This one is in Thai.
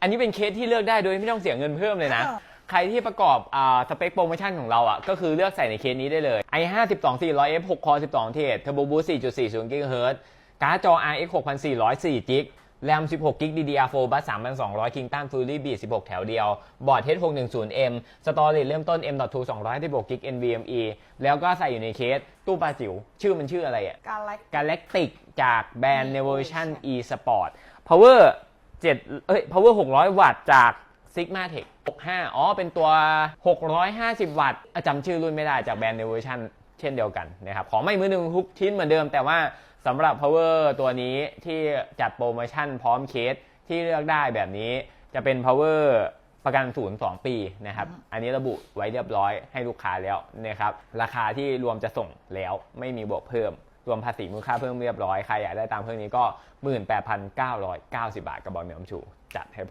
อันนี้เป็นเคสที่เลือกได้โดยไม่ต้องเสียเงินเพิ่มเลยนะอ่าใครที่ประกอบอ่าสเปคโปรโมชั่นของเราอะก็คือเลือกใส่ในเคสนี้ได้เลย i5 12400F 6 core 12 เทรด Turbo Boost 4.40 GHz การ์ดจอ RX 6400 4 g b แรม 16 g b DDR4 บัส3,200 Kingston Fury Beat 16 แถวเดียว บอร์ด H610M สตอรี่เริ่มต้น M.2 216 g b NVMe แล้วก็ใส่อยู่ในเคส ตู้ปลาจิ๋ว ชื่อมันชื่ออะไรอะการไลฟ์ Galactic จากแบรนด์ Nevolution e-sport Power 7เอ้ย Power 600 วัตต์จาก Sigma Tech 65 อ๋อ เป็นตัว 650 วัตต์อะจำชื่อรุ่นไม่ได้จากแบรนด์ Nevolution เช่นเดียวกันนะครับ ของไม่มือหนึ่งทุกชิ้นเหมือนเดิม แต่ว่าสำหรับ Power ตัวนี้ที่จัดโปรโมชั่นพร้อมเคสที่เลือกได้แบบนี้จะเป็น Power ประกันศูนย์2ปีนะครับ อันนี้ระบุไว้เรียบร้อยให้ลูกค้าแล้วนะครับ ราคาที่รวมจะส่งแล้วไม่มีบวกเพิ่ม รวมภาษีมูลค่าเพิ่มเรียบร้อย ใครอยากได้ตามเพิ่มนี้ก็ 18,990 บาทกระบอกเนือมชูจัดให้